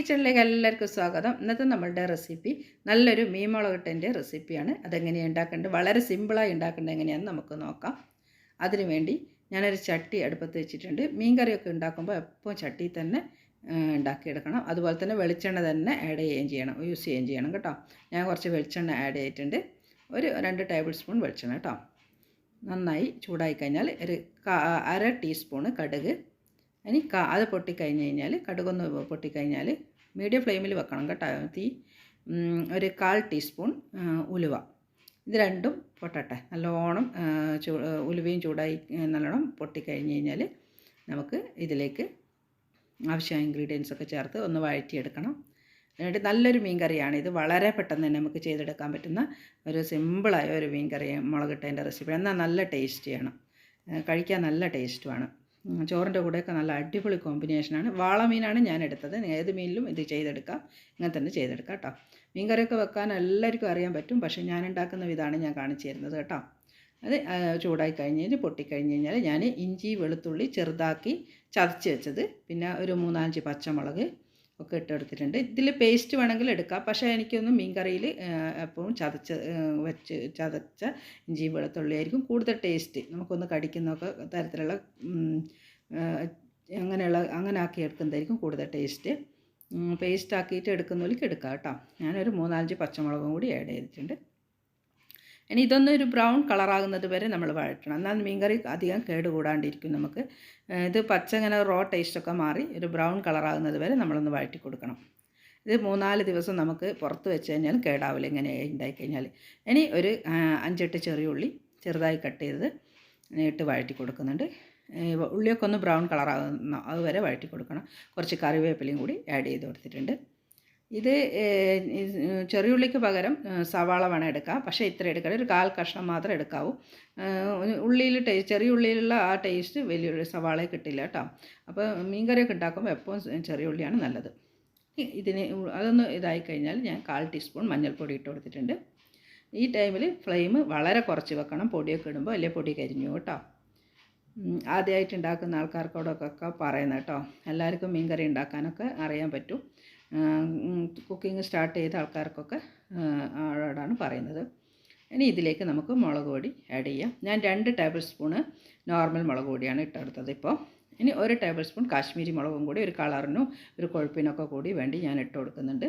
കിച്ചണിലേക്ക് എല്ലാവർക്കും സ്വാഗതം. ഇന്നത്തെ നമ്മളുടെ റെസിപ്പി നല്ലൊരു മീൻ മുളകിട്ടന്റെ റെസിപ്പിയാണ്. അതെങ്ങനെയാണ് ഉണ്ടാക്കേണ്ടത്? വളരെ സിമ്പിളായി ഉണ്ടാക്കേണ്ടത് എങ്ങനെയാണെന്ന് നമുക്ക് നോക്കാം. അതിനുവേണ്ടി ഞാനൊരു ചട്ടി അടുപ്പത്ത് വെച്ചിട്ടുണ്ട്. മീൻ കറിയൊക്കെ ഉണ്ടാക്കുമ്പോൾ എപ്പോൾ ചട്ടി തന്നെ ഉണ്ടാക്കിയെടുക്കണം. അതുപോലെ തന്നെ വെളിച്ചെണ്ണ തന്നെ ആഡ് ചെയ്യുകയും ചെയ്യണം. യൂസ് ചെയ്യുകയും ചെയ്യണം കേട്ടോ. ഞാൻ കുറച്ച് വെളിച്ചെണ്ണ ആഡ് ചെയ്തിട്ടുണ്ട്. ഒരു രണ്ട് ടേബിൾ സ്പൂൺ വെളിച്ചെണ്ണ കേട്ടോ. നന്നായി ചൂടായി കഴിഞ്ഞാൽ ഒരു അര ടീസ്പൂണ് കടുക്. ഇനി കാ അത് പൊട്ടിക്കഴിഞ്ഞ് കഴിഞ്ഞാൽ കടുകൊന്ന് പൊട്ടിക്കഴിഞ്ഞാൽ മീഡിയം ഫ്ലെയിമിൽ വെക്കണം കേട്ടോ. തീ ഒരു കാൽ ടീസ്പൂൺ ഉലുവ. ഇത് രണ്ടും പൊട്ടട്ടെ. നല്ലോണം ചൂ ഉലുവയും ചൂടായി നല്ലോണം പൊട്ടിക്കഴിഞ്ഞ് കഴിഞ്ഞാൽ നമുക്ക് ഇതിലേക്ക് ആവശ്യമായ ഇൻഗ്രീഡിയൻസ് ഒക്കെ ചേർത്ത് ഒന്ന് വഴറ്റിയെടുക്കണം. എന്നിട്ട് നല്ലൊരു മീൻ കറിയാണ് ഇത് വളരെ പെട്ടെന്ന് തന്നെ നമുക്ക് ചെയ്തെടുക്കാൻ പറ്റുന്ന ഒരു സിമ്പിളായ ഒരു മീൻ കറി മുളകിട്ടതിന്റെ റെസിപ്പി എന്നാൽ നല്ല ടേസ്റ്റിയാണ് കഴിക്കാൻ നല്ല ടേസ്റ്റുമാണ് ചോറിന്റെ കൂടെയൊക്കെ നല്ല അടിപൊളി കോമ്പിനേഷനാണ് വാളമീനാണ് ഞാൻ എടുത്തത്. ഏത് മീനിലും ഇത് ചെയ്തെടുക്കാം. ഇങ്ങനെ തന്നെ ചെയ്തെടുക്കാം കേട്ടോ. മീൻകറിയൊക്കെ വെക്കാൻ എല്ലാവർക്കും അറിയാൻ പറ്റും. പക്ഷേ ഞാൻ ഉണ്ടാക്കുന്ന വിധമാണ് ഞാൻ കാണിച്ചു തരുന്നത് കേട്ടോ. അത് ചൂടായി കഴിഞ്ഞ് പൊട്ടിക്കഴിഞ്ഞ് കഴിഞ്ഞാൽ ഞാൻ ഇഞ്ചി വെളുത്തുള്ളി ചെറുതാക്കി ചതച്ച് വെച്ചത്. പിന്നെ ഒരു മൂന്നാലഞ്ച് പച്ചമുളക് ഒക്കെ ഇട്ടെടുത്തിട്ടുണ്ട് ഇതിൽ പേസ്റ്റ് വേണമെങ്കിൽ എടുക്കാം. പക്ഷേ എനിക്കൊന്നും മീൻകറിയിൽ എപ്പോഴും ചതച്ച് വെച്ച് ചതച്ച ഇഞ്ചി വെളുത്തുള്ളി ആയിരിക്കും കൂടുതൽ ടേസ്റ്റ് നമുക്കൊന്ന് കടിക്കുന്നൊക്കെ തരത്തിലുള്ള അങ്ങനെയുള്ള അങ്ങനെ ആക്കി എടുക്കുന്നതായിരിക്കും കൂടുതൽ ടേസ്റ്റ് പേസ്റ്റ് ആക്കിയിട്ട് എടുക്കുന്നതിലേക്ക് എടുക്കാം കേട്ടോ. ഞാനൊരു മൂന്നാലഞ്ച് പച്ചമുളകും കൂടി ആഡ് ചെയ്തിട്ടുണ്ട്. ഇനി ഇതൊന്നും ഒരു ബ്രൗൺ കളറാകുന്നത് വരെ നമ്മൾ വഴറ്റണം. എന്നാൽ മീൻകറി അധികം കേടുകൂടാണ്ടിരിക്കും നമുക്ക്. ഇത് പച്ച ഇങ്ങനെ റോ ടേസ്റ്റൊക്കെ മാറി ഒരു ബ്രൗൺ കളറാകുന്നത് വരെ നമ്മളൊന്ന് വഴറ്റി കൊടുക്കണം. ഇത് മൂന്നാൽ ദിവസം നമുക്ക് പുറത്ത് വെച്ച് കഴിഞ്ഞാൽ കേടാവില്ല ഇങ്ങനെ ഉണ്ടായി കഴിഞ്ഞാൽ. ഇനി ഒരു അഞ്ചെട്ട് ചെറിയ ഉള്ളി ചെറുതായി കട്ട് ചെയ്തത് ഇട്ട് വഴറ്റി കൊടുക്കുന്നുണ്ട്. ഉള്ളിയൊക്കെ ഒന്ന് ബ്രൗൺ കളറാകുന്ന അതുവരെ വഴറ്റി കൊടുക്കണം. കുറച്ച് കറിവേപ്പിലയും കൂടി ആഡ് ചെയ്ത് കൊടുത്തിട്ടുണ്ട്. ഇത് ചെറിയുള്ളിക്ക് പകരം സവാള വേണം എടുക്കാം പക്ഷേ ഇത്ര എടുക്കണം ഒരു കാൽ കഷ്ണം മാത്രം എടുക്കാവൂ. ഉള്ളിയിൽ ടേസ്റ്റ് ചെറിയ ഉള്ളിയിലുള്ള ആ ടേസ്റ്റ് വലിയ സവാളയെ കിട്ടില്ല കേട്ടോ. അപ്പോൾ മീൻകറിയൊക്കെ ഉണ്ടാക്കുമ്പോൾ എപ്പോഴും ചെറിയ ഉള്ളിയാണ് നല്ലത്. ഇതിന് അതൊന്ന് ഇതായി കഴിഞ്ഞാൽ ഞാൻ കാൽ ടീസ്പൂൺ മഞ്ഞൾപ്പൊടി ഇട്ട് കൊടുത്തിട്ടുണ്ട്. ഈ ടൈമിൽ ഫ്ലെയിം വളരെ കുറച്ച് വെക്കണം. പൊടിയൊക്കെ ഇടുമ്പോൾ വലിയ പൊടി കരിഞ്ഞു കേട്ടോ. ആദ്യമായിട്ട് ഉണ്ടാക്കുന്ന ആൾക്കാർക്കോടൊക്കെ പറയുന്നത് കേട്ടോ. എല്ലാവർക്കും മീൻകറി ഉണ്ടാക്കാനൊക്കെ അറിയാൻ പറ്റും. കുക്കിംഗ് സ്റ്റാർട്ട് ചെയ്ത ആൾക്കാർക്കൊക്കെ ആളോടാണ് പറയുന്നത്. ഇനി ഇതിലേക്ക് നമുക്ക് മുളക് പൊടി ആഡ് ചെയ്യാം. ഞാൻ രണ്ട് ടേബിൾ സ്പൂണ് നോർമൽ മുളക് പൊടിയാണ് ഇട്ടെടുത്തത് ഇപ്പോൾ ഇനി ഒരു ടേബിൾ സ്പൂൺ കാശ്മീരി മുളകും കൂടി ഒരു കളറിനും ഒരു കൊഴുപ്പിനൊക്കെ കൂടി വേണ്ടി ഞാൻ ഇട്ട് കൊടുക്കുന്നുണ്ട്.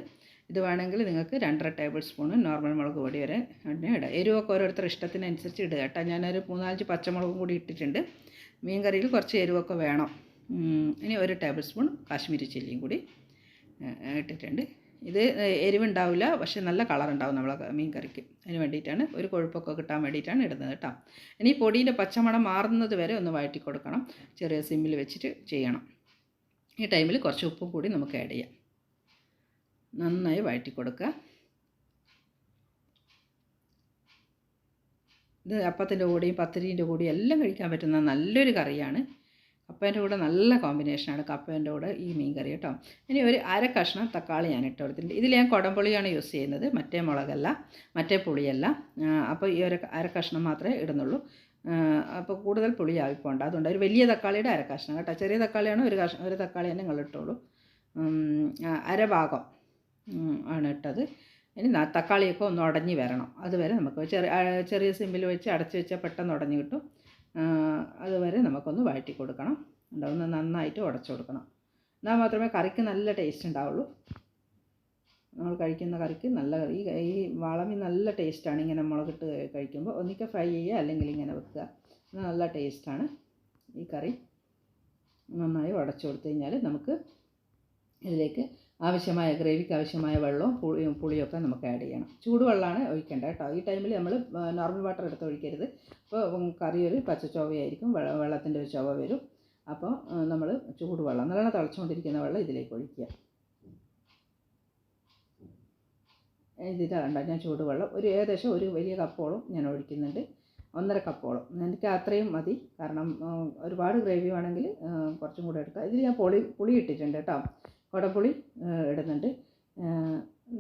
ഇത് വേണമെങ്കിൽ നിങ്ങൾക്ക് രണ്ടര ടേബിൾ സ്പൂണ് നോർമൽ മുളക് പൊടി വരെ തന്നെ ഇടാം. എരിവൊക്കെ ഓരോരുത്തർ ഇഷ്ടത്തിനനുസരിച്ച് ഇടുക കേട്ടോ. ഞാനൊരു മൂന്നാലഞ്ച് പച്ചമുളകും കൂടി ഇട്ടിട്ടുണ്ട്. മീൻ കറിയിൽ കുറച്ച് എരിവൊക്കെ വേണം. ഇനി ഒരു ടേബിൾ സ്പൂൺ കാശ്മീരി ചില്ലിയും കൂടി ഇട്ടിട്ടുണ്ട്. ഇത് എരിവുണ്ടാവില്ല പക്ഷെ നല്ല കളർ ഉണ്ടാവും നമ്മളെ മീൻ കറിക്ക്. അതിന് വേണ്ടിയിട്ടാണ് ഒരു കൊഴുപ്പൊക്കെ കിട്ടാൻ വേണ്ടിയിട്ടാണ് ഇടുന്നത് കേട്ടോ. ഇനി പൊടീന്റെ പച്ചമണം മാറുന്നത് വരെ ഒന്ന് വഴറ്റി കൊടുക്കണം. ചെറിയ സിമ്മിൽ വെച്ചിട്ട് ചെയ്യണം. ഈ ടൈമിൽ കുറച്ച് ഉപ്പും കൂടി നമുക്ക് ആഡ് ചെയ്യാം. നന്നായി വഴറ്റി കൊടുക്കുക. ഇത് അപ്പത്തിന്റെ കൂടെയും പത്തിരീന്റെ കൂടെയും എല്ലാം കഴിക്കാൻ പറ്റുന്ന നല്ലൊരു കറിയാണ്. കപ്പേന്റെ കൂടെ നല്ല കോമ്പിനേഷനാണ് കപ്പേന്റെ കൂടെ ഈ മീൻ കറി കേട്ടോ. ഇനി ഒരു അര കഷ്ണം തക്കാളി ഞാൻ ഇട്ട് കൊടുത്തിട്ടുണ്ട്. ഇതിൽ ഞാൻ കുടംപുളിയാണ് യൂസ് ചെയ്യുന്നത്. മറ്റേ മുളകല്ല മറ്റേ പുളിയല്ല. അപ്പോൾ ഈ ഒരു അര കഷ്ണം മാത്രമേ ഇടുന്നുള്ളൂ. അപ്പോൾ കൂടുതൽ പുളി അതുകൊണ്ട് ഒരു വലിയ തക്കാളിയുടെ അര കഷ്ണം കേട്ടോ. ചെറിയ തക്കാളിയാണ് ഒരു കഷ്ണം ഒരു തക്കാളി തന്നെ നിങ്ങൾ ഇട്ടോളൂ. അരഭാഗം ആണ് ഇട്ടത്. ഇനി തക്കാളിയൊക്കെ ഒന്ന് ഉടഞ്ഞ് വരണം. അതുവരെ നമുക്ക് ചെറിയ ചെറിയ സിമ്പിൽ വെച്ച് അടച്ച് വെച്ചാൽ പെട്ടെന്ന് ഉടഞ്ഞ് കിട്ടും. അതുവരെ നമുക്കൊന്ന് വഴറ്റി കൊടുക്കണം അതൊന്ന് നന്നായിട്ട് ഉടച്ചു കൊടുക്കണം എന്നാൽ മാത്രമേ കറിക്ക് നല്ല ടേസ്റ്റ് ഉണ്ടാവുള്ളൂ. നമ്മൾ കഴിക്കുന്ന കറിക്ക് നല്ല ഈ ഈ വളമി നല്ല ടേസ്റ്റാണ് ഇങ്ങനെ മുളകിട്ട് കഴിക്കുമ്പോൾ. ഒന്നിക്കെ ഫ്രൈ ചെയ്യുക അല്ലെങ്കിൽ ഇങ്ങനെ വെക്കുക. നല്ല ടേസ്റ്റാണ് ഈ കറി. നന്നായി ഉടച്ചു കൊടുത്തു കഴിഞ്ഞാൽ നമുക്ക് ഇതിലേക്ക് ആവശ്യമായ ഗ്രേവിക്ക് ആവശ്യമായ വെള്ളവും പുളി പുളിയൊക്കെ നമുക്ക് ആഡ് ചെയ്യണം. ചൂടുവെള്ളമാണ് ഒഴിക്കേണ്ടത് കേട്ടോ. ഈ ടൈമിൽ നമ്മൾ നോർമൽ വാട്ടർ എടുത്ത് ഒഴിക്കരുത്. അപ്പോൾ കറി ഒരു പച്ചച്ചൊവയായിരിക്കും വെള്ള വെള്ളത്തിന്റെ ഒരു ചോവ വരും. അപ്പോൾ നമ്മൾ ചൂടുവെള്ളം നല്ലോണം തിളച്ചുകൊണ്ടിരിക്കുന്ന വെള്ളം ഇതിലേക്ക് ഒഴിക്കുക. ഇതിൽ കണ്ട ഞാൻ ചൂടുവെള്ളം ഒരു ഏകദേശം ഒരു വലിയ കപ്പോളം ഞാൻ ഒഴിക്കുന്നുണ്ട്. ഒന്നര കപ്പോളം. എനിക്ക് അത്രയും മതി. കാരണം ഒരുപാട് ഗ്രേവി വേണമെങ്കിൽ കുറച്ചും കൂടെ എടുക്കാം ഇതിൽ ഞാൻ പുളി പുളി ഇട്ടിട്ടുണ്ട് കേട്ടോ. കുടപ്പുളി ഇടുന്നുണ്ട്.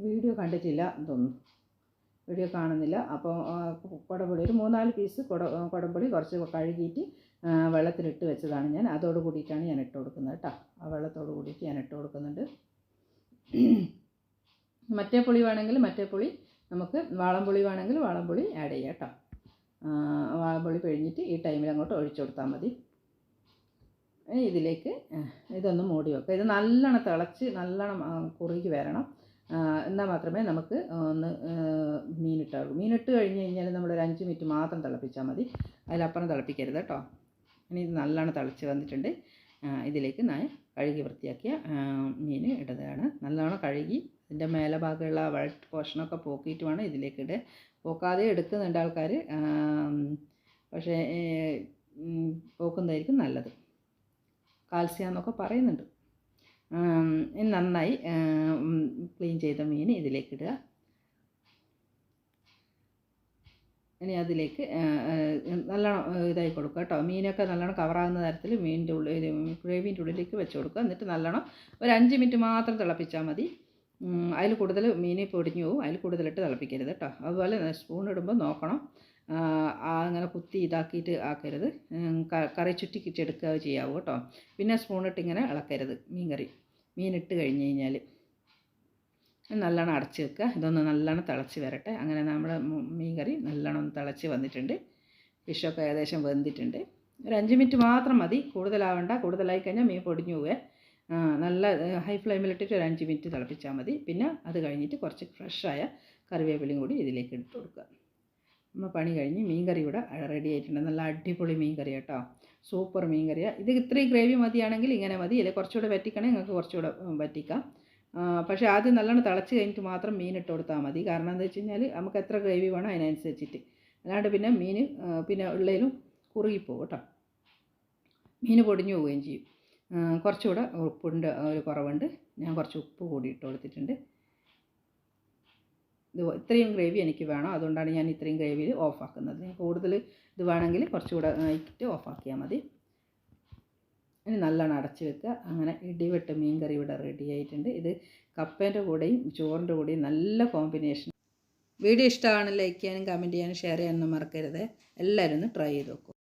വീഡിയോ കണ്ടിട്ടില്ല എന്ന് തോന്നുന്നു. വീഡിയോ കാണുന്നില്ല. അപ്പോൾ കുടംപുളി ഒരു മൂന്നാൽ പീസ് കുട കുടംപുളി കുറച്ച് കഴുകിയിട്ട് വെള്ളത്തിലിട്ട് വെച്ചതാണ് ഞാൻ. അതോട് കൂടിയിട്ടാണ് ഞാൻ ഇട്ട് കൊടുക്കുന്നത് കേട്ടോ. ആ വെള്ളത്തോട് കൂടിയിട്ട് ഞാൻ ഇട്ട് കൊടുക്കുന്നുണ്ട്. മറ്റേ പുളി വേണമെങ്കിൽ മറ്റേ പുളി നമുക്ക് വാളംപുളി വേണമെങ്കിൽ വാളംപുളി ആഡ് ചെയ്യാം കേട്ടോ. വാളംപുളി പിഴിഞ്ഞിട്ട് ഈ ടൈമിൽ അങ്ങോട്ട് ഒഴിച്ചു കൊടുത്താൽ മതി. ഇതിലേക്ക് ഇതൊന്ന് മൂടി വെക്കുക. ഇത് നല്ലോണം തിളച്ച് നല്ലോണം കുറുകി വരണം. എന്നാൽ മാത്രമേ നമുക്ക് ഒന്ന് മീനിട്ടുള്ളൂ മീനിട്ട് കഴിഞ്ഞ് കഴിഞ്ഞാൽ നമ്മൾ ഒരു അഞ്ച് മിനിറ്റ് മാത്രം തിളപ്പിച്ചാൽ മതി. അതിലപ്പുറം തിളപ്പിക്കരുത് കേട്ടോ. ഇനി ഇത് നല്ലോണം തിളച്ച് വന്നിട്ടുണ്ട്. ഇതിലേക്ക് ഞാൻ കഴുകി വൃത്തിയാക്കിയ മീൻ ഇടുന്നതാണ്. നല്ലോണം കഴുകി ഇതിന്റെ മേലെ ഭാഗമുള്ള വഴറ്റ് പോർഷനൊക്കെ പോക്കിയിട്ട് വേണം ഇതിലേക്ക് ഇടുക പോക്കാതെ എടുക്കുന്നുണ്ട് ആൾക്കാർ. പക്ഷേ പോക്കുന്നതായിരിക്കും നല്ലത്. കാൽസ്യം എന്നൊക്കെ പറയുന്നുണ്ട് നന്നായി ക്ലീൻ ചെയ്ത മീൻ ഇതിലേക്ക് ഇടുക. ഇനി അതിലേക്ക് നല്ലോണം ഇതായി കൊടുക്കുക കേട്ടോ. മീനൊക്കെ നല്ലോണം കവറാകുന്ന തരത്തിൽ മീനിന്റെ ഉള്ളിൽ ഗ്രേവിന്റെ ഉള്ളിലേക്ക് വെച്ച് കൊടുക്കുക. എന്നിട്ട് നല്ലോണം ഒരു അഞ്ച് മിനിറ്റ് മാത്രം തിളപ്പിച്ചാൽ മതി. അതിൽ കൂടുതൽ മീൻ പൊടിഞ്ഞു പോകും. അതിൽ കൂടുതലിട്ട് തിളപ്പിക്കരുത് കേട്ടോ. അതുപോലെ സ്പൂൺ ഇടുമ്പോൾ നോക്കണം. അങ്ങനെ കുത്തി ഇതാക്കിയിട്ട് ആക്കരുത്. കറി ചുറ്റിക്കിട്ടെടുക്കുക ചെയ്യാവൂ കേട്ടോ. പിന്നെ സ്പൂണിട്ട് ഇങ്ങനെ ഇളക്കരുത് മീൻ കറി മീനിട്ട് കഴിഞ്ഞ് കഴിഞ്ഞാൽ നല്ലോണം അടച്ച് വെക്കുക. ഇതൊന്ന് നല്ലോണം തിളച്ച് വരട്ടെ. അങ്ങനെ നമ്മുടെ മീൻ കറി നല്ലോണം തിളച്ച് വന്നിട്ടുണ്ട്. ഫിഷൊക്കെ ഏകദേശം വെന്തിട്ടുണ്ട്. ഒരു അഞ്ച് മിനിറ്റ് മാത്രം മതി. കൂടുതലാവണ്ട. കൂടുതലായി കഴിഞ്ഞാൽ മീൻ പൊടിഞ്ഞു പോവേ. നല്ല ഹൈ ഫ്ലെയിമിലിട്ടിട്ട് ഒരു അഞ്ച് മിനിറ്റ് തിളപ്പിച്ചാൽ മതി. പിന്നെ അത് കഴിഞ്ഞിട്ട് കുറച്ച് ഫ്രഷായ കറിവേപ്പിലയും കൂടി ഇതിലേക്ക് ഇട്ട് കൊടുക്കുക. നമ്മൾ പണി കഴിഞ്ഞ് മീൻ കറി ഇവിടെ റെഡി ആയിട്ടുണ്ട്. നല്ല അടിപൊളി മീൻ കറി കേട്ടോ. സൂപ്പർ മീൻ കറിയാണ് ഇത് ഇത്രയും ഗ്രേവി മതിയാണെങ്കിൽ ഇങ്ങനെ മതി. അല്ലെങ്കിൽ കുറച്ചുകൂടെ വറ്റിക്കണമെങ്കിൽ നിങ്ങൾക്ക് കുറച്ചുകൂടെ വറ്റിക്കാം. പക്ഷേ ആദ്യം നല്ലോണം തിളച്ച് കഴിഞ്ഞിട്ട് മാത്രം മീൻ ഇട്ട് കൊടുത്താൽ മതി. കാരണം എന്താ വെച്ച് കഴിഞ്ഞാൽ നമുക്ക് എത്ര ഗ്രേവി വേണം അതിനനുസരിച്ചിട്ട്. അല്ലാണ്ട് പിന്നെ മീൻ പിന്നെ ഉള്ളതിലും കുറുകിപ്പോവും കേട്ടോ. മീൻ പൊടിഞ്ഞു പോവുകയും ചെയ്യും. കുറച്ചുകൂടെ ഉപ്പുണ്ട് ഒരു കുറവുണ്ട്. ഞാൻ കുറച്ച് ഉപ്പ് കൂടി ഇട്ട് കൊടുത്തിട്ടുണ്ട്. ഇത് ഇത്രയും ഗ്രേവി എനിക്ക് വേണം. അതുകൊണ്ടാണ് ഞാൻ ഇത്രയും ഗ്രേവിയിൽ ഓഫാക്കുന്നത് ഞാൻ കൂടുതൽ ഇത് വേണമെങ്കിൽ കുറച്ചുകൂടെ ആയിട്ട് ഓഫാക്കിയാൽ മതി. ഇനി നല്ലോണം അടച്ച് വെക്കുക. അങ്ങനെ ഇടിവെട്ട് മീൻ കറി ഇവിടെ റെഡി ആയിട്ടുണ്ട്. ഇത് കപ്പേന്റെ കൂടെയും ചോറിന്റെ കൂടെയും നല്ല കോമ്പിനേഷൻ വീഡിയോ ഇഷ്ടമാണ് ലൈക്ക് ചെയ്യാനും കമന്റ് ചെയ്യാനും ഷെയർ ചെയ്യാനൊന്നും മറക്കരുത്. എല്ലാവരും ഒന്ന് ട്രൈ ചെയ്ത് നോക്കും.